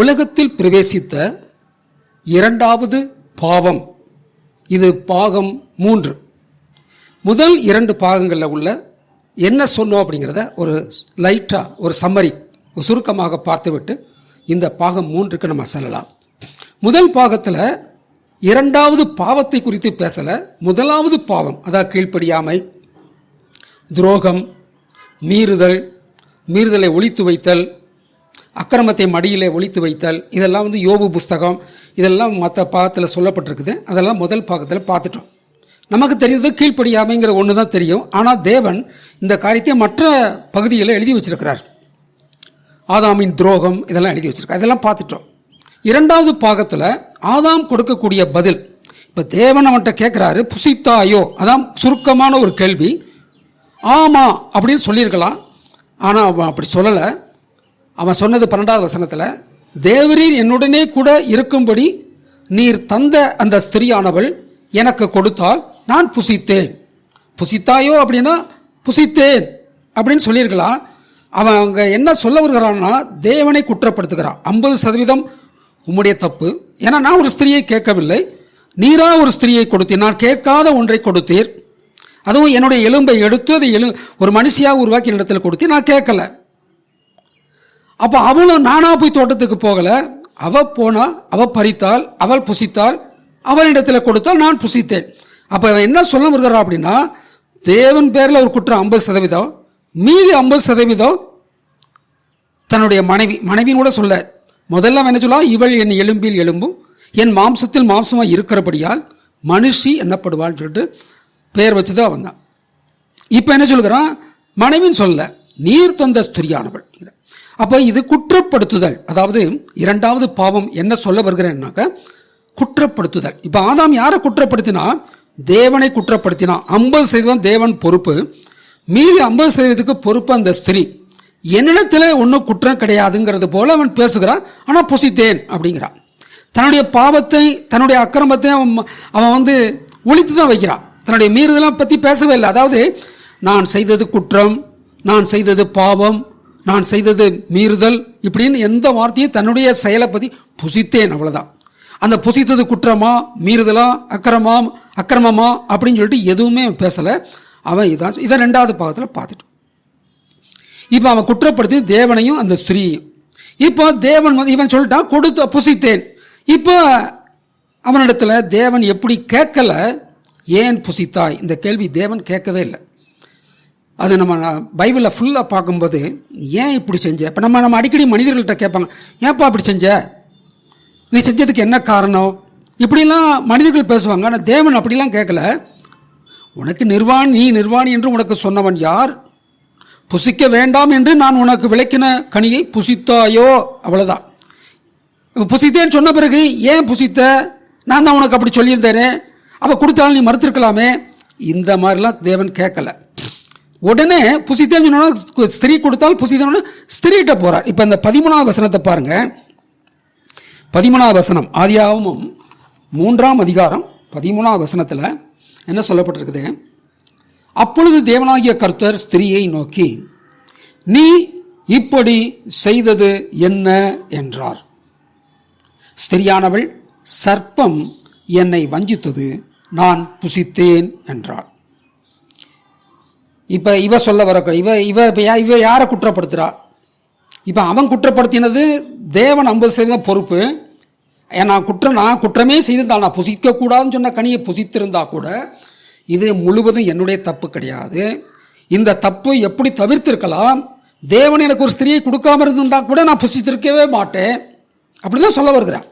உலகத்தில் பிரவேசித்த இரண்டாவது பாவம். இது பாகம் மூன்று. முதல் இரண்டு பாகங்களில் உள்ள என்ன சொன்னோம் அப்படிங்கிறத ஒரு லைட்டாக ஒரு சம்மரி ஒரு சுருக்கமாக பார்த்துவிட்டு இந்த பாகம் மூன்றுக்கு நம்ம செல்லலாம். முதல் பாகத்தில் இரண்டாவது பாவத்தை குறித்து பேசலை. முதலாவது பாவம் அதாவது கீழ்ப்படியாமை துரோகம் மீறுதல் மீறுதலை ஒழித்து வைத்தல் அக்கிரமத்தை மடியிலே ஒழித்து வைத்தல் இதெல்லாம் வந்து யோபு புஸ்தகம் இதெல்லாம் மற்ற பாகத்தில் சொல்லப்பட்டிருக்குது. அதெல்லாம் முதல் பாகத்தில் பார்த்துட்டோம். நமக்கு தெரியுது கீழ்ப்படியாமைங்கிற ஒன்று தான் தெரியும். ஆனால் தேவன் இந்த காரியத்தை மற்ற பகுதிகளில் எழுதி வச்சிருக்கிறார். ஆதாமின் துரோகம் இதெல்லாம் எழுதி வச்சிருக்கார். இதெல்லாம் பார்த்துட்டோம். இரண்டாவது பாகத்தில் ஆதாம் கொடுக்கக்கூடிய பதில் இப்போ தேவன் அவன்கிட்ட கேட்குறாரு புசித்தாயோ? அதான் சுருக்கமான ஒரு கேள்வி. ஆமாம் அப்படின்னு சொல்லியிருக்கலாம். ஆனால் அவன் அப்படி சொல்லலை. அவன் சொன்னது பன்னெண்டாவது வசனத்தில் தேவரீர் என்னுடனே கூட இருக்கும்படி நீர் தந்த அந்த ஸ்திரியானவள் எனக்கு கொடுத்தால் நான் புசித்தேன். புசித்தாயோ? அப்படின்னா புசித்தேன். அப்படின்னு சொல்லியிருக்கலாம் அவன் அங்கே என்ன சொல்ல வருகிறான்னா தேவனை குற்றப்படுத்துகிறான். ஐம்பது சதவீதம் உம்முடைய தப்பு. ஏன்னா நான் ஒரு ஸ்திரியை கேட்கவில்லை. நீரா ஒரு ஸ்திரியை கொடுத்தீர். நான் கேட்காத ஒன்றை கொடுத்தீர். அதுவும் என்னுடைய எலும்பை எடுத்து அதை எழு ஒரு மனுஷியாக உருவாக்கி இடத்துல கொடுத்து நான் கேட்கல. அப்போ அவளும் நானா போய் தோட்டத்துக்கு போகலை. அவள் போனால் அவள் பறித்தாள் அவள் புசித்தாள் அவளிடத்தில் கொடுத்தால் நான் புசித்தேன். அப்போ அவன் என்ன சொல்ல வருகிறான் அப்படின்னா தேவன் பேரில் ஒரு குற்றம் ஐம்பது சதவீதம் மீதி ஐம்பது சதவீதம் தன்னுடைய மனைவி மனைவின்னு கூட சொல்ல. முதல்ல என்ன சொல்லா இவள் என் எலும்பில் எலும்பும் என் மாம்சத்தில் மாம்சமாக இருக்கிறபடியால் மனுஷி என்னப்படுவாள்னு சொல்லிட்டு பெயர் வச்சு தான் வந்தான் இப்போ என்ன சொல்கிறான் மனைவின்னு சொல்லலை நீர் தந்த ஸ்துரியானவள் அப்போ இது குற்றப்படுத்துதல். அதாவது இரண்டாவது பாவம் என்ன சொல்ல வருகிறேன்னாக்க குற்றப்படுத்துதல். இப்போ ஆதாம் யாரை குற்றப்படுத்தினா? தேவனை குற்றப்படுத்தினா. ஐம்பது சதவீதம் தேவன் பொறுப்பு. மீதி ஐம்பது சதவீதத்துக்கு பொறுப்பு அந்த ஸ்திரீ. என்னிடத்தில் ஒன்றும் குற்றம் கிடையாதுங்கிறது போல அவன் பேசுகிறான். ஆனால் புசித்தேன் அப்படிங்கிறான். தன்னுடைய பாவத்தை தன்னுடைய அக்கிரமத்தை அவன் அவன் வந்து ஒழித்து தான் வைக்கிறான். தன்னுடைய மீறுதலாம் பற்றி பேசவே இல்லை. அதாவது நான் செய்தது குற்றம் நான் செய்தது பாவம் நான் செய்தது மீறுதல் இப்படின்னு எந்த வார்த்தையும் தன்னுடைய செயலை பற்றி புசித்தேன் அவ்வளோதான் அந்த புசித்தது குற்றமா மீறுதலா அக்கிரமா அக்கிரமமா அப்படின்னு சொல்லிட்டு எதுவுமே பேசலை. அவன் இதான் இதை ரெண்டாவது பாகத்தில் பார்த்துட்டு இப்போ அவன் குற்றப்படுத்தி தேவனையும் அந்த ஸ்திரீயும் இப்போ தேவன் வந்து இவன் சொல்லிட்டான் கொடுத்த புசித்தேன். இப்போ அவனிடத்தில் தேவன் எப்படி கேட்கலை ஏன் புசித்தாய்? இந்த கேள்வி தேவன் கேட்கவே இல்லை. அது நம்ம பைபிளில் ஃபுல்லாக பார்க்கும்போது ஏன் இப்படி செஞ்ச? இப்போ நம்ம நம்ம அடிக்கடி மனிதர்கள்ட்ட கேட்பாங்க ஏன்ப்பா அப்படி செஞ்ச? நீ செஞ்சதுக்கு என்ன காரணம்? இப்படிலாம் மனிதர்கள் பேசுவாங்க ஆனால் தேவன் அப்படிலாம் கேட்கல. உனக்கு நிர்வாணி நீ நிர்வாணி என்று உனக்கு சொன்னவன் யார்? புசிக்க வேண்டாம் என்று நான் உனக்கு விளக்கின கனியை புசித்தாயோ? அவ்வளோதான் புசித்தேன்னு சொன்ன பிறகு ஏன் புசித்த? நான் தான் உனக்கு அப்படி சொல்லியிருந்தேனே? அவள் கொடுத்தாலும் நீ மறுத்திருக்கலாமே? இந்த மாதிரிலாம் தேவன் கேட்கல. உடனே புசித்தேன்னு சொன்னோன்னா ஸ்திரீ கொடுத்தால் புசித்தேன்னு ஸ்திரீகிட்ட போகிறார் இப்போ இந்த பதிமூணாவது வசனத்தை பாருங்கள் பதிமூணாவது வசனம். ஆதியாகமும் மூன்றாம் அதிகாரம் பதிமூணாவது வசனத்தில் என்ன சொல்லப்பட்டிருக்குது? அப்பொழுது தேவனாகிய கர்த்தர் ஸ்திரியை நோக்கி நீ இப்படி செய்தது என்ன என்றார். ஸ்திரியானவள் சர்ப்பம் என்னை வஞ்சித்தது நான் புசித்தேன் என்றாள் இப்போ இவ சொல்ல வர இவ இவ இப்போ இவ யாரை குற்றப்படுத்துகிறா இப்போ அவன் குற்றப்படுத்தினது தேவன் ஐம்பது சதவீதம் பொறுப்பு. ஏன் நான் குற்றம் நான் குற்றமே செய்திருந்தால் நான் புசிக்கக்கூடாதுன்னு சொன்ன கனியை புசித்திருந்தா கூட இது முழுவதும் என்னுடைய தப்பு கிடையாது. இந்த தப்பு எப்படி தவிர்த்திருக்கலாம்? தேவன் எனக்கு ஒரு ஸ்திரியை கொடுக்காம இருந்திருந்தா கூட நான் புசித்திருக்கவே மாட்டேன். அப்படி தான் சொல்ல வருகிறான்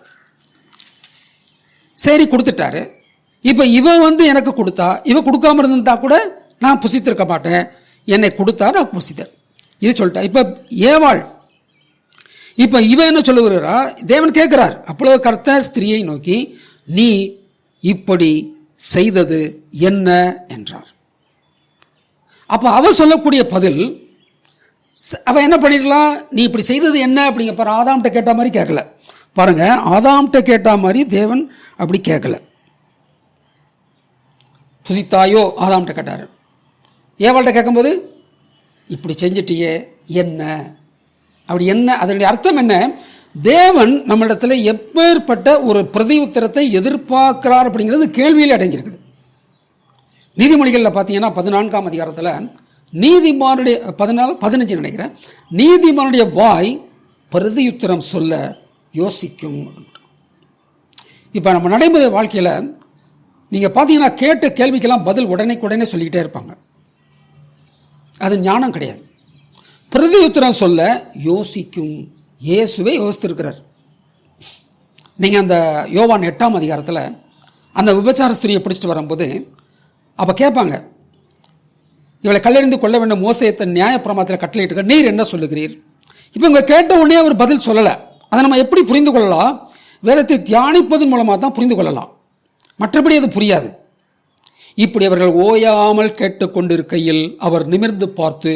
சரி கொடுத்துட்டாரு. இப்போ இவன் வந்து எனக்கு கொடுத்தா இவன் கொடுக்காம இருந்திருந்தா கூட நான் புசித்திருக்க மாட்டேன். என்னை கொடுத்தா நான் புசித்தேன். இது சொல்லிட்டேன். இப்போ ஏவாள் இப்போ இவன் என்ன சொல்லுகிறா தேவன் கேட்குறார். அப்பொழுது கர்த்தர் ஸ்திரியை நோக்கி நீ இப்படி செய்தது என்ன? என்றார். அப்போ அவ சொல்லக்கூடிய பதில் அவன் அவ என்ன பண்ணிடலாம் நீ இப்படி செய்தது என்ன? அப்படிங்க பாரு. ஆதாம்கிட்ட கேட்ட மாதிரி கேட்கல. பாருங்க ஆதாம்கிட்ட கேட்ட மாதிரி தேவன் அப்படி கேட்கல. புசித்தாயோ? ஆதாம்கிட்ட கேட்டார். ஏவாள்கிட்ட கேட்கும்போது இப்படி செஞ்சிட்டியே என்ன? அப்படி என்ன அதனுடைய அர்த்தம் என்ன? தேவன் நம்மளிடத்துல எப்பேற்பட்ட ஒரு பிரதி உத்தரத்தை எதிர்பார்க்கிறார் அப்படிங்கிறது கேள்வியில் அடங்கியிருக்குது. நீதிமொழிகளில் பார்த்தீங்கன்னா பதினான்காம் அதிகாரத்தில் நீதிமானுடைய பதினாலு பதினஞ்சு நினைக்கிறேன். நீதிமானுடைய வாய் பிரதியுத்தரம் சொல்ல யோசிக்கும். இப்போ நம்ம நடைமுறை வாழ்க்கையில் நீங்கள் பார்த்தீங்கன்னா கேட்ட கேள்விக்கெல்லாம் பதில் உடனே உடனே சொல்லிக்கிட்டே இருப்பாங்க. அது ஞானம் கிடையாது. பிரதி உத்தரம் சொல்ல யோசிக்கும். இயேசுவே யோசித்திருக்கிறார். நீங்கள் அந்த யோவான் எட்டாம் அதிகாரத்தில் அந்த விபச்சார ஸ்திரியை பிடிச்சிட்டு வரும்போது அப்போ கேட்பாங்க இவளை கல்லறிந்து கொள்ள வேண்டும் மோசையத்தை நியாயப்பிரமாத்தில் கட்டளையிட்டு நீர் என்ன சொல்லுகிறீர்? இப்போ இவங்க கேட்ட உடனே அவர் பதில் சொல்லலை. அதை நம்ம எப்படி புரிந்து கொள்ளலாம்? வேதத்தை தியானிப்பதன் மூலமாக தான் புரிந்து கொள்ளலாம். மற்றபடி அது புரியாது. இப்படி அவர்கள் ஓயாமல் கேட்டுக்கொண்டிருக்கையில் அவர் நிமிர்ந்து பார்த்து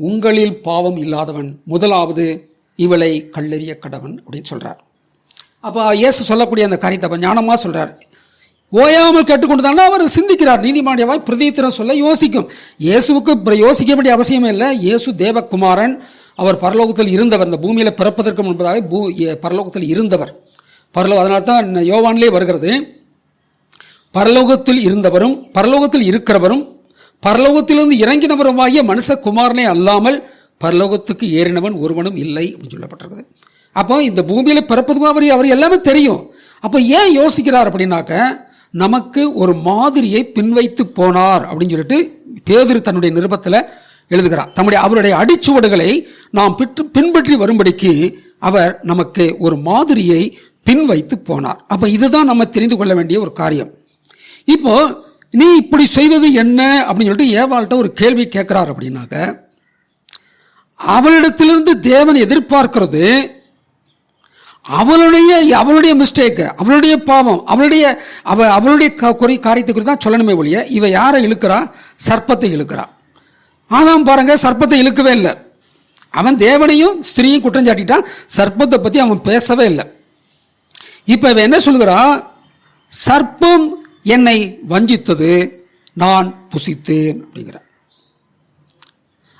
உங்களில் பாவம் இல்லாதவன் முதலாவது இவளை கல்லெறிய கடவன் அப்படின்னு சொல்கிறார் அப்போ இயேசு சொல்லக்கூடிய அந்த காரியத்தை அப்போ ஞானமாக சொல்கிறார் ஓயாமல் கேட்டுக்கொண்டு அவர் சிந்திக்கிறார். நீதிமானுடைய பிரதித்திரம் சொல்ல யோசிக்கும். இயேசுவுக்கு யோசிக்க வேண்டிய அவசியமே இல்லை. இயேசு தேவகுமாரன் அவர் பரலோகத்தில் இருந்தவர். இந்த பூமியில் பிறப்பதற்கு முன்பதாக பூ பரலோகத்தில் இருந்தவர். பரலோ அதனால தான் யோவான்லே வருகிறது. பரலோகத்தில் இருந்தவரும் பரலோகத்தில் இருக்கிறவரும் பரலோகத்திலிருந்து இறங்கினவருமாகிய மனுஷகுமாரனே அல்லாமல் பரலோகத்துக்கு ஏறினவன் ஒருவனும் இல்லை அப்படின்னு சொல்லப்பட்டிருக்குது. அப்போ இந்த பூமியில் பிறப்பதுமா அவர் அவர் எல்லாமே தெரியும். அப்போ ஏன் யோசிக்கிறார் அப்படின்னாக்க நமக்கு ஒரு மாதிரியை பின்வைத்து போனார் அப்படின்னு சொல்லிட்டு பேதர் தன்னுடைய நிருபத்தில் எழுதுகிறார். தம்முடைய அவருடைய அடிச்சுவடுகளை நாம் பிற்று பின்பற்றி வரும்படிக்கு அவர் நமக்கு ஒரு மாதிரியை பின்வைத்து போனார். அப்போ இதுதான் நம்ம தெரிந்து கொள்ள வேண்டிய ஒரு காரியம். இப்போ நீ இப்படி செய்தது என்ன? அப்படின்னு சொல்லிட்டு ஏவாள்கிட்ட ஒரு கேள்வி கேட்குறாரு அப்படின்னாக்க அவளிடத்திலிருந்து தேவன் எதிர்பார்க்கிறது அவளுடைய அவளுடைய மிஸ்டேக்கு அவளுடைய பாவம் அவளுடைய அவ அவளுடைய க- குறை காரியத்தை குறித்து தான் சொல்லணுமே ஒழிய இவ யாரை இழுக்கிறா? சர்ப்பத்தை இழுக்கிறா. ஆதாம் பாருங்க சர்ப்பத்தை இழுக்கவே இல்லை. அவன் தேவனையும் ஸ்திரீயும் குற்றம் சாட்டிட்டான் சர்ப்பத்தை பற்றி அவன் பேசவே இல்லை. இப்போ இவன் என்ன சொல்கிறா சர்ப்பம் என்னை வஞ்சித்தது நான் புசித்தேன் அப்படிங்கிற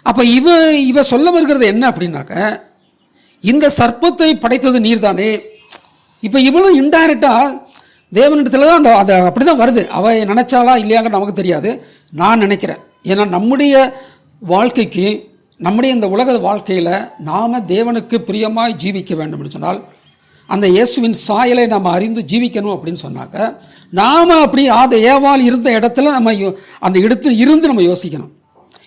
அப்போ இவ இவ சொல்ல வருகிறது என்ன அப்படின்னாக்க இந்த சர்ப்பத்தை படைத்தது நீர்தானே? இப்போ இவளும் இன்டைரக்டாக தேவனிடத்துல தான் அந்த அதை அப்படி தான் வருது. அவள் நினைச்சாலா இல்லையாங்க நமக்கு தெரியாது. நான் நினைக்கிறேன். ஏன்னா நம்முடைய வாழ்க்கைக்கு நம்முடைய இந்த உலக வாழ்க்கையில் நாம் தேவனுக்கு பிரியமாய் ஜீவிக்க வேண்டும் என்று சொன்னால் அந்த இயேசுவின் சாயலை நாம் அறிந்து ஜீவிக்கணும் அப்படின்னு சொன்னாக்க நாம் அப்படி ஆத ஏவால் இருந்த இடத்துல நம்ம யோ- அந்த இடத்துல இருந்து நம்ம யோசிக்கணும்.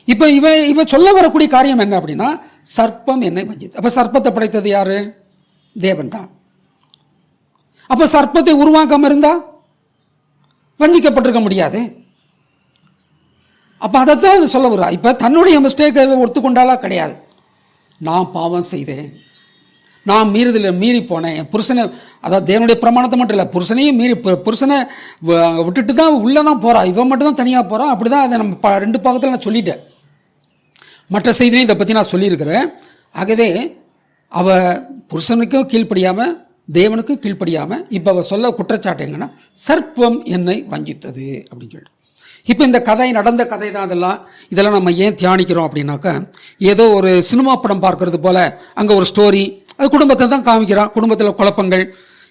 இப்போ இவ இவ சொல்ல வரக்கூடிய காரியம் என்ன அப்படின்னா சர்ப்பம் என்னை வஞ்சித்து அப்போ சர்ப்பத்தை படைத்தது யார்? தேவன் தான். அப்போ சர்ப்பத்தை உருவாக்காமல் இருந்தால் வஞ்சிக்கப்பட்டிருக்க முடியாது. அப்போ அதைத்தான் சொல்ல வருவா இப்போ தன்னுடைய மிஸ்டேக்கை ஒத்துக்கொண்டாலா கிடையாது. நான் பாவம் செய்தேன். நான் மீறுதல் மீறி போனேன் என் புருஷனை அதாவது தேவனுடைய பிரமாணத்தை மட்டும் இல்லை புருஷனையும் மீறி புருஷனை வ- விட்டுட்டு தான் உள்ளே தான் போகிறான் இவன் மட்டும் தான் தனியாக போகிறான் அப்படி தான் அதை நம்ம ப ரெண்டு பாகத்தில் நான் சொல்லிட்டேன். மற்ற செய்திலையும் இதை பற்றி நான் சொல்லியிருக்கிறேன். ஆகவே அவ புருஷனுக்கும் கீழ்ப்படியாமல் தேவனுக்கும் கீழ்ப்படியாமல் இப்போ அவள் சொல்ல குற்றச்சாட்டு எங்கன்னா சர்ப்பம் என்னை வஞ்சித்தது அப்படின்னு சொல்லிட்டு. இப்போ இந்த கதை நடந்த கதை தான் அதெல்லாம் இதெல்லாம் நம்ம ஏன் தியானிக்கிறோம் அப்படின்னாக்கா ஏதோ ஒரு சினிமா படம் பார்க்கறது போல் அங்கே ஒரு ஸ்டோரி அது குடும்பத்தை தான் காமிக்கிறான் குடும்பத்தில் குழப்பங்கள்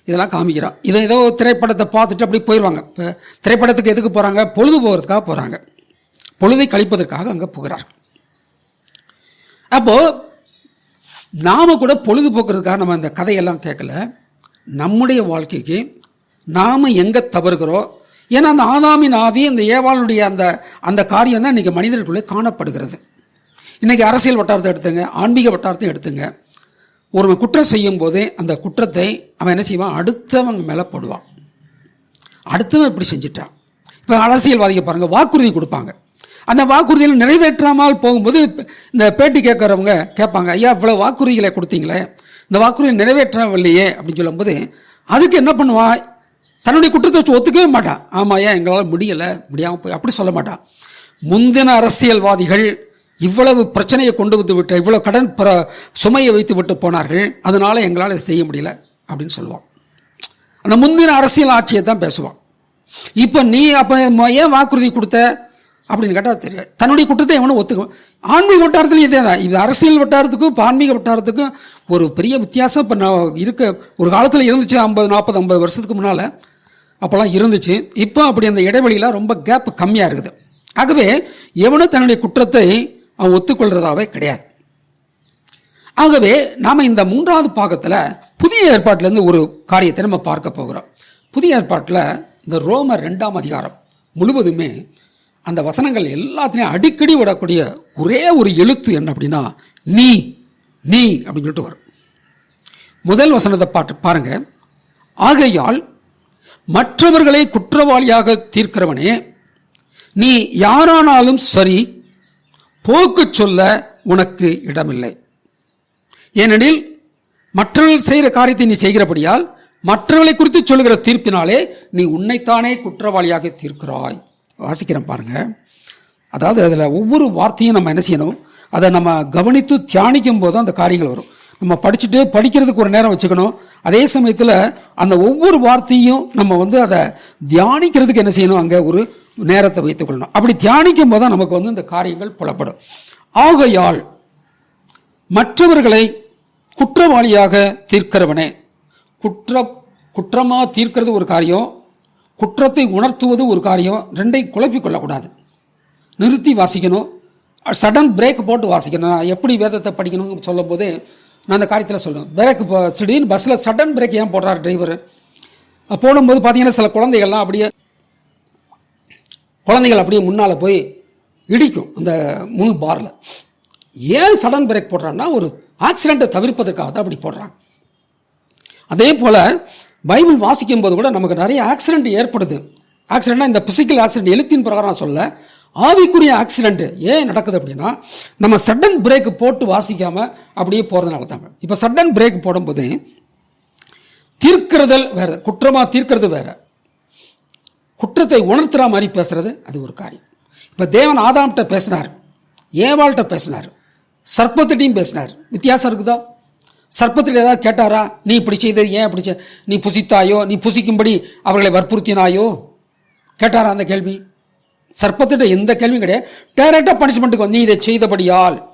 இதெல்லாம் காமிக்கிறான் இதை ஏதோ திரைப்படத்தை பார்த்துட்டு அப்படி போயிடுவாங்க இப்போ திரைப்படத்துக்கு எதுக்கு போகிறாங்க பொழுது போகிறதுக்காக போகிறாங்க பொழுதை கழிப்பதற்காக அங்கே போகிறார்கள் அப்போது நாம் கூட பொழுதுபோக்குறதுக்காக நம்ம இந்த கதையெல்லாம் கேட்கல. நம்முடைய வாழ்க்கைக்கு நாம் எங்கே தவறுகிறோம்? ஏன்னா அந்த ஆதாமின் ஆவி அந்த ஏவாளுடைய அந்த அந்த காரியம் தான் இன்றைக்கி மனிதர்களுக்குள்ளே காணப்படுகிறது. இன்றைக்கி அரசியல் வட்டாரத்தை எடுத்துங்க ஆன்மீக வட்டாரத்தையும் எடுத்துங்க. ஒருவன் குற்றம் செய்யும் போது அந்த குற்றத்தை அவன் என்ன செய்வான்? அடுத்தவன் மேலே போடுவான். அடுத்தவன் இப்படி செஞ்சிட்டான். இப்போ அரசியல்வாதிக பாருங்கள் வாக்குறுதி கொடுப்பாங்க. அந்த வாக்குறுதியில் நிறைவேற்றாமல் போகும்போது இந்த பேட்டி கேட்குறவங்க கேட்பாங்க ஐயா இவ்வளோ வாக்குறுதிகளை கொடுத்தீங்களே. இந்த வாக்குறுதி நிறைவேற்றவில்லையே. அப்படின்னு சொல்லும்போது அதுக்கு என்ன பண்ணுவான் தன்னுடைய குற்றத்தை வச்சு ஒத்துக்கவே மாட்டான் ஆமாம் ஏன் எங்களால் முடியலை. முடியாமல் போய் அப்படி சொல்ல மாட்டான் முந்தின அரசியல்வாதிகள் இவ்வளவு பிரச்சனையை கொண்டு வந்து விட்டு இவ்வளோ கடன் பிற சுமையை வைத்து விட்டு போனார்கள் அதனால் எங்களால் இதை செய்ய முடியல அப்படின்னு சொல்லுவான். அந்த முந்தின அரசியல் ஆட்சியை தான் பேசுவான். இப்போ நீ அப்போ ஏன் வாக்குறுதி கொடுத்த? அப்படின்னு கேட்டால் தெரியாது. தன்னுடைய குற்றத்தை எவனும் ஒத்துக்குவான் ஆன்மீக வட்டாரத்துலையும் இதே தான். இது அரசியல் வட்டாரத்துக்கும் இப்போ ஆன்மீக வட்டாரத்துக்கும் ஒரு பெரிய வித்தியாசம். இப்போ நான் இருக்க ஒரு காலத்தில் இருந்துச்சு ஐம்பது நாற்பது ஐம்பது வருஷத்துக்கு முன்னால் அப்போல்லாம் இருந்துச்சு. இப்போ அப்படி அந்த இடைவெளியில் ரொம்ப கேப் கம்மியாக இருக்குது. ஆகவே எவனும் தன்னுடைய குற்றத்தை அவன் ஒத்துக்கொள்கிறதாவே கிடையாது. ஆகவே நாம் இந்த மூன்றாவது பாகத்தில் புதிய ஏற்பாட்டிலேருந்து ஒரு காரியத்தை நம்ம பார்க்க போகிறோம். புதிய ஏற்பாட்டில் இந்த ரோமர் ரெண்டாம் அதிகாரம் முழுவதுமே அந்த வசனங்கள் எல்லாத்துலேயும் அடிக்கடி விடக்கூடிய ஒரே ஒரு எழுத்து என்ன அப்படின்னா நீ நீ அப்படின்னு சொல்லிட்டு வரும். முதல் வசனத்தை பாட்டு பாருங்க. ஆகையால் மற்றவர்களை குற்றவாளியாக தீர்க்கிறவனே நீ யாரானாலும் சரி போக்கு சொல்ல உனக்கு இடமில்லை. ஏனெனில் மற்றவர்கள் செய்கிற காரியத்தை நீ செய்கிறபடியால் மற்றவர்களை குறித்து சொல்லுகிற தீர்ப்பினாலே நீ உன்னைத்தானே குற்றவாளியாக தீர்க்கிறாய். வாசிக்கிறேன் பாருங்க. அதாவது அதில் ஒவ்வொரு வார்த்தையும் நம்ம என்ன செய்யணும்? அதை நம்ம கவனித்து தியானிக்கும் போது அந்த காரியங்கள் வரும். நம்ம படிச்சுட்டு படிக்கிறதுக்கு ஒரு நேரம் வச்சுக்கணும். அதே சமயத்தில் அந்த ஒவ்வொரு வார்த்தையும் நம்ம வந்து அதை தியானிக்கிறதுக்கு என்ன செய்யணும்? அங்கே ஒரு நேரத்தை வைத்துக்கொள்ளணும் அப்படி தியானிக்கும் போது தான் நமக்கு வந்து இந்த காரியங்கள் புலப்படும். ஆகையால் மற்றவர்களை குற்றவாளியாக தீர்க்கிறவனே குற்ற குற்றமாக தீர்க்கிறது ஒரு காரியம் குற்றத்தை உணர்த்துவது ஒரு காரியம் ரெண்டையும் குழப்பிக்கொள்ளக்கூடாது நிறுத்தி வாசிக்கணும். சடன் பிரேக் போட்டு வாசிக்கணும். நான் எப்படி வேதத்தை படிக்கணும்னு சொல்லும்போது நான் அந்த காரியத்தில் சொல்லுவேன் பிரேக் இப்போ திடீர்னு பஸ்ஸில் சடன் பிரேக் ஏன் போடுறார் டிரைவர் போடும்போது பார்த்தீங்கன்னா சில குழந்தைகள்லாம் அப்படியே குழந்தைகள் அப்படியே முன்னால் போய் இடிக்கும் அந்த முன் பாரில் ஏன் சடன் பிரேக் போடுறான்னா ஒரு ஆக்சிடெண்ட்டை தவிர்ப்பதற்காக தான் அப்படி போடுறாங்க. அதே போல் பைபிள் வாசிக்கும் போது கூட நமக்கு நிறைய ஆக்சிடெண்ட் ஏற்படுது. ஆக்சிடெண்ட்னா இந்த பிசிக்கல் ஆக்சிடென்ட் எழுத்தின் பிரகாரம் சொல்ல ஆவிக்குரிய ஆக்சிடென்ட் ஏன் நடக்குது அப்படின்னா நம்ம சடன் பிரேக் போட்டு வாசிக்காமல் அப்படியே போகிறதுனால தாங்க இப்போ சடன் பிரேக் போடும்போது தீர்க்கிறதல் வேறு குற்றமாக தீர்க்கிறது வேறு. குற்றத்தை உணர்த்துற மாதிரி பேசுறது அது ஒரு காரியம். இப்போ தேவன் ஆதாம்கிட்ட பேசினார் ஏவாள்கிட்ட பேசினார் சர்ப்பத்திட்டையும் பேசினார். வித்தியாசம் இருக்குதா? சர்ப்பத்தில் ஏதாவது கேட்டாரா? நீ இப்படி செய்தது ஏன் இப்படி செய்- நீ புசித்தாயோ? நீ புசிக்கும்படி அவர்களை வற்புறுத்தினாயோ? கேட்டாரா அந்த கேள்வி? சர்ப்பத்திட்ட எந்த கேள்வியும் கிடையாது. டைரக்டாக பனிஷ்மெண்ட்டுக்கு வந்து நீ இதை செய்தபடியால்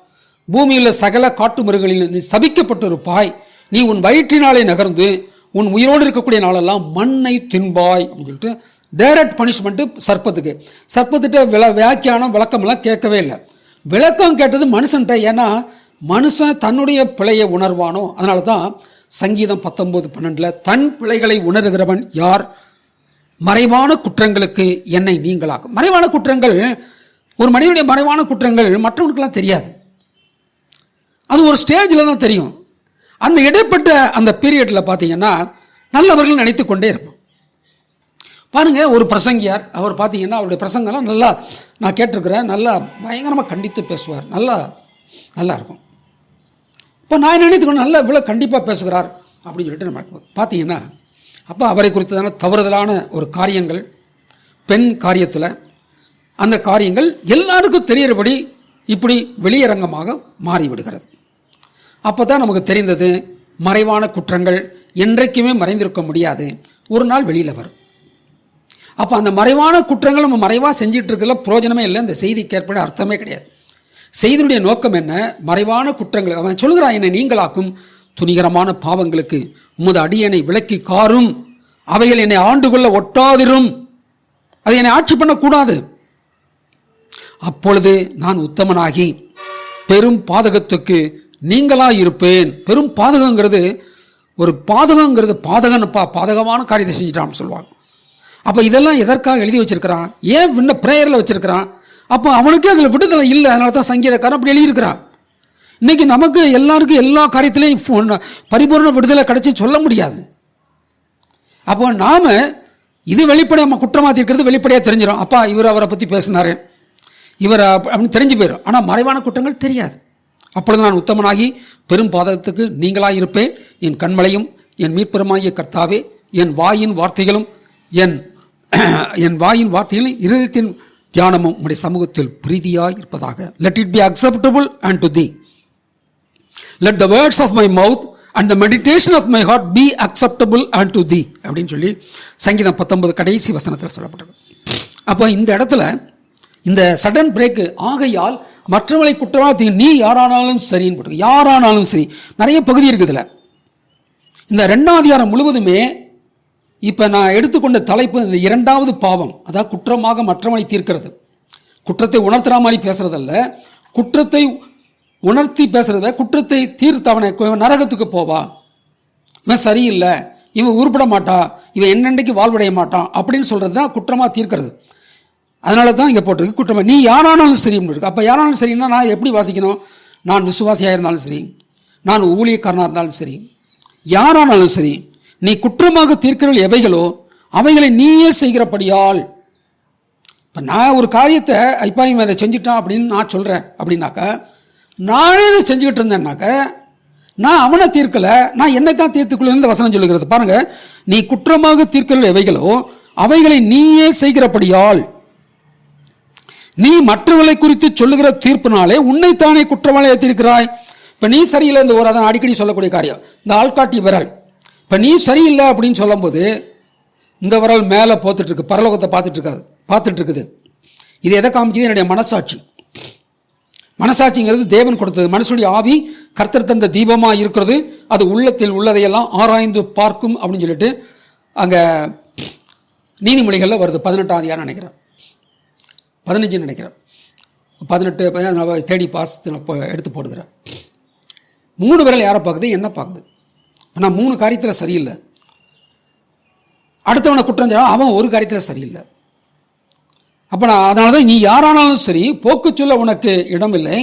பூமியில் சகல காட்டு மிருகங்களில் நீ சபிக்கப்பட்டிருப்பாய். நீ உன் வயிற்றினாலே நகர்ந்து உன் உயிரோடு இருக்கக்கூடிய நாளெல்லாம் மண்ணை தின்பாய் அப்படின்னு சொல்லிட்டு டைரக்ட் பனிஷ்மெண்ட்டு சர்ப்பத்துக்கு. சர்ப்பத்திட்ட வில வியாக்கியானம் விளக்கமெல்லாம் கேட்கவே இல்லை. விளக்கம் கேட்டது மனுஷன்ட்ட ஏன்னா மனுஷன் தன்னுடைய பிழையை உணர்வானோ அதனால தான் சங்கீதம் பத்தொம்போது பன்னெண்டில் தன் பிழைகளை உணர்கிறவன் யார்? மறைவான குற்றங்களுக்கு என்னை நீங்களாக்கும் மறைவான குற்றங்கள் ஒரு மனிதனுடைய மறைவான குற்றங்கள் மற்றவனுக்கெல்லாம் தெரியாது. அது ஒரு ஸ்டேஜில் தான் தெரியும். அந்த இடைப்பட்ட அந்த பீரியடில் பார்த்தீங்கன்னா நல்லவர்கள் நினைத்து கொண்டே இருப்போம். பாருங்கள் ஒரு பிரசங்கியார். அவர் பார்த்தீங்கன்னா அவருடைய பிரசங்கெல்லாம் நல்லா நான் கேட்டிருக்கிறேன். நல்லா பயங்கரமாக கண்டித்து பேசுவார். நல்லா நல்லா இருக்கும். இப்போ நான் நினைத்துக்கணும்? நல்லா இவ்வளோ கண்டிப்பாக பேசுகிறார் அப்படின்னு சொல்லிட்டு நம்ம பார்த்தீங்கன்னா அப்போ அவரை குறித்ததான தவறுதலான ஒரு காரியங்கள் பெண் காரியத்தில் அந்த காரியங்கள் எல்லாருக்கும் தெரியறபடி இப்படி வெளியரங்கமாக மாறிவிடுகிறது. அப்போ தான் நமக்கு தெரிந்தது மறைவான குற்றங்கள் என்றைக்குமே மறைந்திருக்க முடியாது. ஒரு நாள் வெளியில் வரும். அப்போ அந்த மறைவான குற்றங்கள் நம்ம மறைவாக செஞ்சிட்டு இருக்கல பிரயோஜனமே இல்லை. அந்த செய்திக்கு ஏற்பட அர்த்தமே கிடையாது. செய்தியுடைய நோக்கம் என்ன? மறைவான குற்றங்கள் அவன் சொல்கிறான் என்னை நீங்களாக்கும் துணிகரமான பாவங்களுக்கு உமது அடியனை விலக்கி காரும். அவைகள் என்னை ஆண்டு கொள்ள ஒட்டாதிரும். அதை என்னை ஆட்சி பண்ணக்கூடாது. அப்பொழுது நான் உத்தமனாகி பெரும் பாதகத்துக்கு நீங்களாக இருப்பேன் பெரும் பாதகங்கிறது ஒரு பாதகங்கிறது பாதகனப்பா பாதகமான காரியத்தை செஞ்சிட்டான்னு சொல்லுவாங்க. அப்போ இதெல்லாம் எதற்காக எழுதி வச்சிருக்கிறான்? ஏன் இன்னும் ப்ரேயரில் வச்சிருக்கிறான்? அப்போ அவனுக்கே அதில் விடுதலை இல்லை அதனால தான் சங்கீதக்காரன் அப்படி எழுதியிருக்கிறான் இன்றைக்கி நமக்கு எல்லாருக்கும் எல்லா காரியத்திலையும் பரிபூர்ண விடுதலை கிடைச்சி சொல்ல முடியாது. அப்போ நாம் இது வெளிப்படையாக நம்ம குற்றமாக தீர்க்கிறது வெளிப்படையாக தெரிஞ்சிடும் அப்பா இவர் அவரை பற்றி பேசினார். இவர் அப்படின்னு தெரிஞ்சு போயிடும் ஆனால் மறைவான குற்றங்கள் தெரியாது. அப்பொழுது நான் உத்தமனாகி பெரும் பாதகத்துக்கு நீங்களாக இருப்பேன். என் கண்மலையும் என் மீட்பெருமாகிய கர்த்தாவே என் வாயின் வார்த்தைகளும் என் என் வாயின் வார்த்தைகளும் இருதயத்தின் தியானமும் உடைய சமூகத்தில் பிரீதியாய் இருப்பதாக. Let it be acceptable and to the let the words of my mouth and the meditation of my heart be acceptable and to the அப்படின்னு சொல்லி சங்கீதம் பத்தொன்பது கடைசி வசனத்தில் சொல்லப்பட்டது. அப்போ இந்த இடத்துல இந்த சடன் பிரேக்கு ஆகையால் மற்றவர்களை குற்றவாளி நீ யாரானாலும் சரின்னு போட்டு யாரானாலும் சரி. நிறைய பகுதி இருக்குதுல இந்த ரெண்டாம் அதிகாரம் முழுவதுமே இப்போ நான் எடுத்துக்கொண்ட தலைப்பு இந்த இரண்டாவது பாவம். அதாவது குற்றமாக மற்றவனை தீர்க்கிறது. குற்றத்தை உணர்த்துற மாதிரி பேசுறதல்ல. குற்றத்தை உணர்த்தி பேசுறத குற்றத்தை தீர்த்தவனை நரகத்துக்கு போவா. இவன் சரியில்லை. இவன் உருப்பட மாட்டா. இவன் என்னென்னைக்கு வாழ்வடைய மாட்டான் அப்படின்னு சொல்கிறது தான் குற்றமாக தீர்க்கிறது. அதனால தான் இங்கே போட்டிருக்கு குற்றமாக நீ யாரானாலும் சரி இருக்கு. அப்போ யாரானாலும் சரின்னா நான் எப்படி வாசிக்கணும்? நான் விசுவாசியாக இருந்தாலும் சரி. நான் ஊழியக்காரனாக இருந்தாலும் சரி. யாரானாலும் சரி. நீ குற்றமாக தீர்க்கிறவள் எவைகளோ அவைகளை நீயே செய்கிறபடியால். இப்போ நான் ஒரு காரியத்தை இப்போ இவன் அதை செஞ்சுட்டான் அப்படின்னு நான் சொல்கிறேன் அப்படின்னாக்கா நானே இதை செஞ்சுக்கிட்டு இருந்தேன்னாக்க நான் அவனை தீர்க்கலை நான் என்னை தான் தீர்த்துக்கொள்ள வசனம் சொல்லுகிறது. பாருங்கள் நீ குற்றமாக தீர்க்கிற எவைகளோ அவைகளை நீயே செய்கிறபடியால். நீ மற்றவர்களை குறித்து சொல்லுகிற தீர்ப்பினாலே உன்னைத்தானே குற்றவாளியாக தீர்க்கிறாய். இப்போ நீ சரியில்லை இந்த ஒரு அதான் அடிக்கடி சொல்லக்கூடிய காரியம். இந்த ஆள்காட்டி விரல். இப்போ நீ சரியில்லை அப்படின்னு சொல்லும்போது இந்த விரல் மேலே போத்துட்ருக்கு பரலோகத்தை பார்த்துட்ருக்காது பார்த்துட்ருக்குது. இது எதை காமிக்குது? என்னுடைய மனசாட்சி. மனசாட்சிங்கிறது தேவன் கொடுத்தது. மனுஷனுடைய ஆவி கர்த்தர் தந்த தீபமாக இருக்கிறது. அது உள்ளத்தில் உள்ளதையெல்லாம் ஆராய்ந்து பார்க்கும் அப்படின்னு சொல்லிட்டு அங்கே நீதிமொழிகளில் வருது. பதினெட்டாம் அதிகாரம் நினைக்கிறேன். பதினஞ்சுன்னு நினைக்கிறேன். பதினெட்டு பதினஞ்சு தேடி பாசத்தில் எடுத்து போடுகிறேன். மூணு விரல் யாரை பார்க்குது? என்ன பார்க்குது. ஆனால் நான் மூணு காரியத்தில் சரியில்லை. அடுத்தவனை குற்றம் சொல்ல அவன் ஒரு காரியத்தில் சரியில்லை. அப்போ நான் அதனால தான் நீ யாரானாலும் சரி போக்கு சொல்ல உனக்கு இடமில்லை.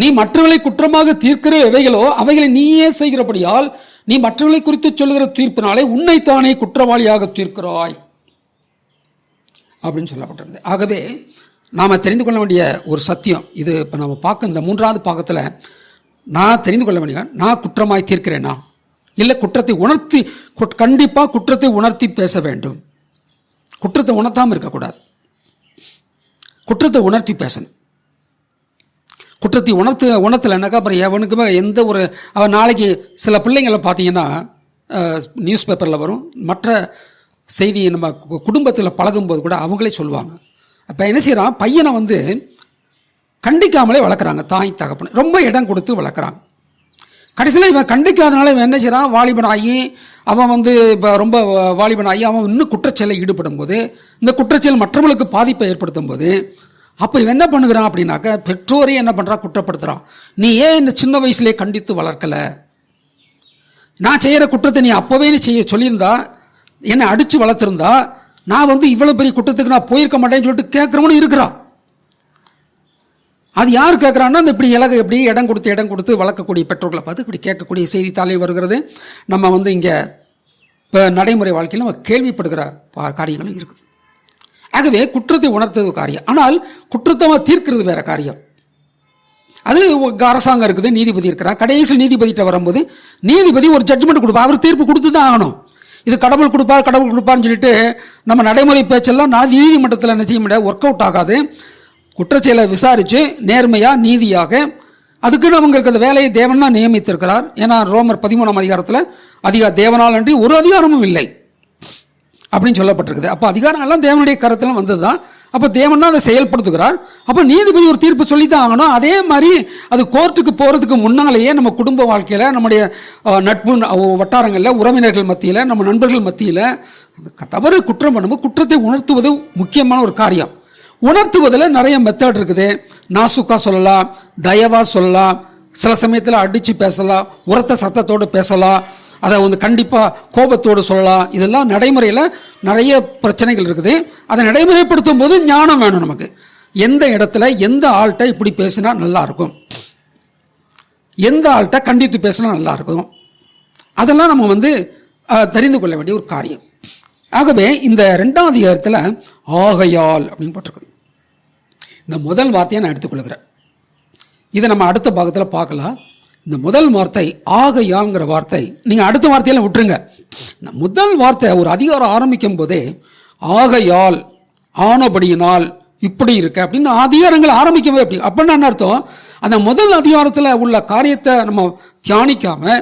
நீ மற்றவர்களை குற்றமாக தீர்க்கிற எவைகளோ அவைகளை நீயே செய்கிறபடியால் நீ மற்றவர்களை குறித்து சொல்லுகிற தீர்ப்பினாலே உன்னைத்தானே குற்றவாளியாக தீர்க்கிறாய். அப்படின்னு சொல்லப்பட்டிருக்குது. ஆகவே நாம் தெரிந்து கொள்ள வேண்டிய ஒரு சத்தியம். இது இப்போ நம்ம பார்க்க இந்த மூன்றாவது பாகத்தில் நான் தெரிந்து கொள்ள வேண்டிய நான் குற்றமாய் தீர்க்கிறேனா? இல்லை குற்றத்தை உணர்த்தி கண்டிப்பாக குற்றத்தை உணர்த்தி பேச வேண்டும். குற்றத்தை உணர்த்தாமல் இருக்கக்கூடாது. குற்றத்தை உணர்த்தி பேசணும். குற்றத்தை உணர்த்து உணர்த்தலைனாக்கா அப்புறம் எவனுக்குமே எந்த ஒரு அவன் நாளைக்கு சில பிள்ளைங்களை பார்த்தீங்கன்னா நியூஸ் பேப்பரில் வரும். மற்ற செய்தி நம்ம குடும்பத்தில் பழகும்போது கூட அவங்களே சொல்லுவாங்க. அப்போ என்ன செய்கிறான் பையனை வந்து கண்டிக்காமலே வளர்க்குறாங்க. தாய் தகப்பன். ரொம்ப இடம் கொடுத்து வளர்க்குறாங்க. கடைசியில் இவன் கண்டிக்காதனால இவன் என்ன செய்கிறான் வாலிபன் ஆகி அவன் வந்து இப்போ ரொம்ப வாலிபன் ஆகி அவன் இன்னும் குற்றச்செயலில் ஈடுபடும் போது இந்த குற்றச்செயல் மற்றவர்களுக்கு பாதிப்பை ஏற்படுத்தும் போது அப்போ இவன் என்ன பண்ணுகிறான் அப்படின்னாக்க பெற்றோரே என்ன பண்ணுறான் குற்றப்படுத்துகிறான் நீ ஏன் இந்த சின்ன வயசுலேயே கண்டித்து வளர்க்கலை? நான் செய்கிற குற்றத்தை நீ அப்போவே நீ செய்ய சொல்லியிருந்தா என்னை அடித்து வளர்த்துருந்தா நான் வந்து இவ்வளோ பெரிய குற்றத்துக்கு நான் போயிருக்க மாட்டேன்னு சொல்லிட்டு கேட்குறவனும் இருக்கிறான். அது யார் கேட்குறான்னா இந்த இப்படி இலகு எப்படி இடம் கொடுத்து இடம் கொடுத்து வளர்க்கக்கூடிய பெற்றோர்களை பார்த்து இப்படி கேட்கக்கூடிய செய்தித்தாளே வருகிறது. நம்ம வந்து இங்கே இப்போ நடைமுறை வாழ்க்கையில் நம்ம கேள்விப்படுகிற காரியங்களும் இருக்குது. ஆகவே குற்றத்தை உணர்த்தது காரியம். ஆனால் குற்றத்தமாக தீர்க்கிறது வேற காரியம். அது அரசாங்கம் இருக்குது நீதிபதி இருக்கிறார். கடைசி நீதிபதிகிட்ட வரும்போது நீதிபதி ஒரு ஜட்ஜ்மெண்ட் கொடுப்பா அவர் தீர்ப்பு கொடுத்து தான் ஆகணும். இது கடவுள் கொடுப்பார் கடவுள் கொடுப்பார்னு சொல்லிட்டு நம்ம நடைமுறை பேச்செல்லாம் நான் நீதிமன்றத்தில் என்ன செய்ய முடியாது ஒர்க் அவுட் ஆகாது. குற்றச்செயலை விசாரித்து நேர்மையாக நீதியாக அதுக்குன்னு அவங்களுக்கு அந்த வேலையை தேவன் தான் நியமித்திருக்கிறார். ஏன்னா ரோமர் பதிமூணாம் அதிகாரத்தில் அதிகார தேவனால் அன்றி ஒரு அதிகாரமும் இல்லை. அப்படின்னு சொல்லப்பட்டிருக்குது. அப்போ அதிகாரம் எல்லாம் தேவனுடைய கருத்தில் வந்தது தான் அப்போ தேவன் தான் அதை செயல்படுத்துகிறார். அப்போ நீதிபதி ஒரு தீர்ப்பு சொல்லி தான் ஆகணும். அதே மாதிரி அது கோர்ட்டுக்கு போகிறதுக்கு முன்னாலேயே நம்ம குடும்ப வாழ்க்கையில் நம்முடைய நட்பு வட்டாரங்களில் உறவினர்கள் மத்தியில் நம்ம நண்பர்கள் மத்தியில் தவறு குற்றம் பண்ணும்போது குற்றத்தை உணர்த்துவது முக்கியமான ஒரு காரியம். உணர்த்துவதில் நிறைய மெத்தட் இருக்குது. நாசுக்கா சொல்லலாம் தயவாக சொல்லலாம் சில சமயத்தில் அடித்து பேசலாம் உரத்த சத்தத்தோடு பேசலாம் அதை வந்து கண்டிப்பாக கோபத்தோடு சொல்லலாம். இதெல்லாம் நடைமுறையில் நிறைய பிரச்சனைகள் இருக்குது. அதை நடைமுறைப்படுத்தும் போது ஞானம் வேணும் நமக்கு. எந்த இடத்துல எந்த ஆள்கிட்ட இப்படி பேசினா நல்லாயிருக்கும் எந்த ஆள்கிட்ட கண்டித்து பேசினா நல்லாயிருக்கும் அதெல்லாம் நம்ம வந்து தெரிந்து கொள்ள வேண்டிய ஒரு காரியம். ஆகவே இந்த ரெண்டாம் அதிகாரத்தில் ஆகையால் அப்படின்னு போட்டிருக்குது இந்த முதல் வார்த்தையை நான் எடுத்துக்கொள்கிறேன். இதை நம்ம அடுத்த பாகத்தில் பார்க்கலாம். இந்த முதல் வார்த்தை ஆகையாங்கிற வார்த்தை நீங்கள் அடுத்த வார்த்தையெல்லாம் விட்டுருங்க. இந்த முதல் வார்த்தை ஒரு அதிகாரம் ஆரம்பிக்கும் போதே ஆகையால் ஆனபடியினால் இப்படி இருக்க அப்படின்னு அதிகாரங்கள் ஆரம்பிக்கவே அப்படி. அப்படின்னா என்ன அர்த்தம்? அந்த முதல் அதிகாரத்தில் உள்ள காரியத்தை நம்ம தியானிக்காம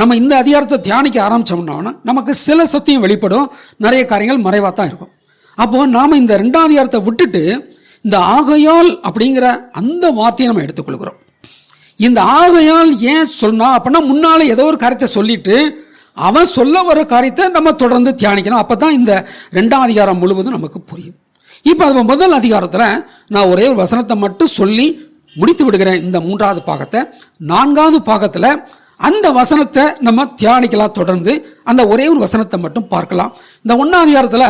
நம்ம இந்த அதிகாரத்தை தியானிக்க ஆரம்பித்தோம்னா நமக்கு சில சத்தியம் வெளிப்படும். நிறைய காரியங்கள் மறைவாக தான் இருக்கும். அப்போது நாம் இந்த ரெண்டாம் அதிகாரத்தை விட்டுட்டு இந்த ஆகையால் அப்படிங்கிற அந்த வார்த்தையை நம்ம எடுத்துக்கொள்கிறோம். இந்த ஆகையால் ஏன் சொன்னா அப்படின்னா முன்னால் ஏதோ ஒரு காரியத்தை சொல்லிட்டு அவன் சொல்ல வர காரியத்தை நம்ம தொடர்ந்து தியானிக்கணும். அப்போ தான் இந்த ரெண்டாம் அதிகாரம் முழுவதும் நமக்கு புரியும். இப்போ அது முதல் அதிகாரத்தில் நான் ஒரே ஒரு வசனத்தை மட்டும் சொல்லி முடித்து விடுகிறேன். இந்த மூன்றாவது பாகத்தை. நான்காவது பாகத்தில் அந்த வசனத்தை நம்ம தியானிக்கலாம் தொடர்ந்து. அந்த ஒரே ஒரு வசனத்தை மட்டும் பார்க்கலாம். இந்த ஒன்றாம் அதிகாரத்தில்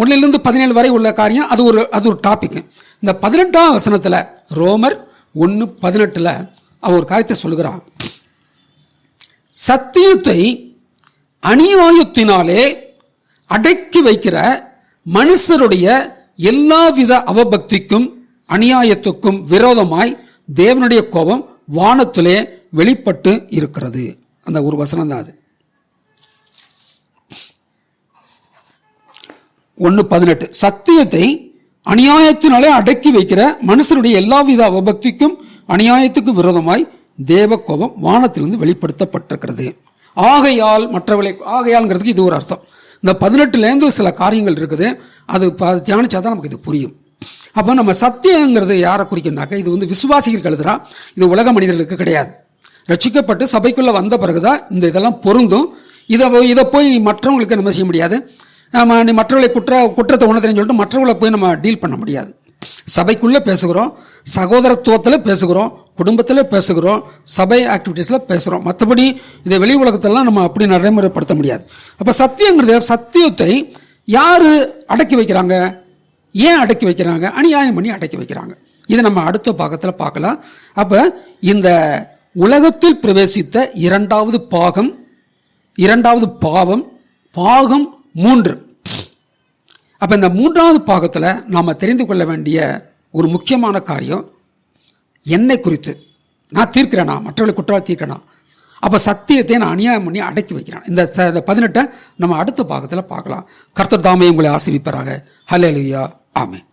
ஒன்றிலிருந்து பதினேழு வரை உள்ள காரியம் அது ஒரு அது ஒரு டாபிக் இந்த பதினெட்டாம் வசனத்தில் ரோமர் ஒன்று பதினெட்டில் அவன் ஒரு காரியத்தை சொல்லுகிறான். சத்தியத்தை அநியாயத்தினாலே அடக்கி வைக்கிற மனுஷருடைய எல்லாவித அவபக்திக்கும் அநியாயத்துக்கும் விரோதமாய் தேவனுடைய கோபம் வானத்திலே வெளிப்பட்டு இருக்கிறது. அந்த ஒரு வசனம் தான் அது. ஒன்று பதினெட்டு. சத்தியத்தை அநியாயத்தினாலே அடக்கி வைக்கிற மனுஷருடைய எல்லாவித அவபக்திக்கும் அநியாயத்துக்கும் விரோதமாய் தேவ கோபம் வானத்திலிருந்து வெளிப்படுத்தப்பட்டிருக்கிறது. ஆகையால் மற்றவர்களை ஆகையால்ங்கிறதுக்கு இது ஒரு அர்த்தம். இந்த பதினெட்டுலேருந்து சில காரியங்கள் இருக்குது. அது ப- தியானிச்சா தான் நமக்கு இது புரியும். அப்போ நம்ம சத்தியங்கிறது யாரை குறிக்கணும்னாக்கா இது வந்து விசுவாசிகள் எழுதுறா. இது உலக மனிதர்களுக்கு கிடையாது. ரட்சிக்கப்பட்டு சபைக்குள்ளே வந்த பிறகுதான் இந்த இதெல்லாம் பொருந்தும். இதை இதை போய் நீ மற்றவங்களுக்கு நம்ம செய்ய முடியாது. நம்ம நீ மற்றவர்களை குற்ற குற்றத்தை உணர்த்துறேன்னு சொல்லிட்டு மற்றவர்களை போய் நம்ம டீல் பண்ண முடியாது. சபைக்குள்ளே பேசுகிறோம் சகோதரத்துவத்தில் பேசுகிறோம் குடும்பத்தில் பேசுகிறோம் சபை ஆக்டிவிட்டீஸில் பேசுகிறோம். மற்றபடி இதை வெளி உலகத்தெல்லாம் நம்ம அப்படி நடைமுறைப்படுத்த முடியாது. அப்போ சத்தியங்கிறது சத்தியத்தை யார் அடக்கி வைக்கிறாங்க? ஏன் அடக்கி வைக்கிறாங்க? அநியாயம் பண்ணி அடக்கி வைக்கிறாங்க. இதை நம்ம அடுத்த பாகத்தில் பார்க்கலாம். அப்போ இந்த உலகத்தில் பிரவேசித்த இரண்டாவது பாகம் இரண்டாவது பாவம் பாகம் மூன்று. அப்போ இந்த மூன்றாவது பாகத்தில் நாம் தெரிந்து கொள்ள வேண்டிய ஒரு முக்கியமான காரியம் என்னை குறித்து. நான் தீர்க்கிறேனா? மற்றவர்களை குற்றவாளி தீர்க்கிறேனா? அப்போ சத்தியத்தை நான் அநியாயம் பண்ணி அடக்கி வைக்கிறேன். இந்த ச- இந்த பதினெட்டை நம்ம அடுத்த பாகத்தில் பார்க்கலாம். கர்த்தர் தாமே உங்களை ஆசிரிப்பாராக ஹலே ஆமென்.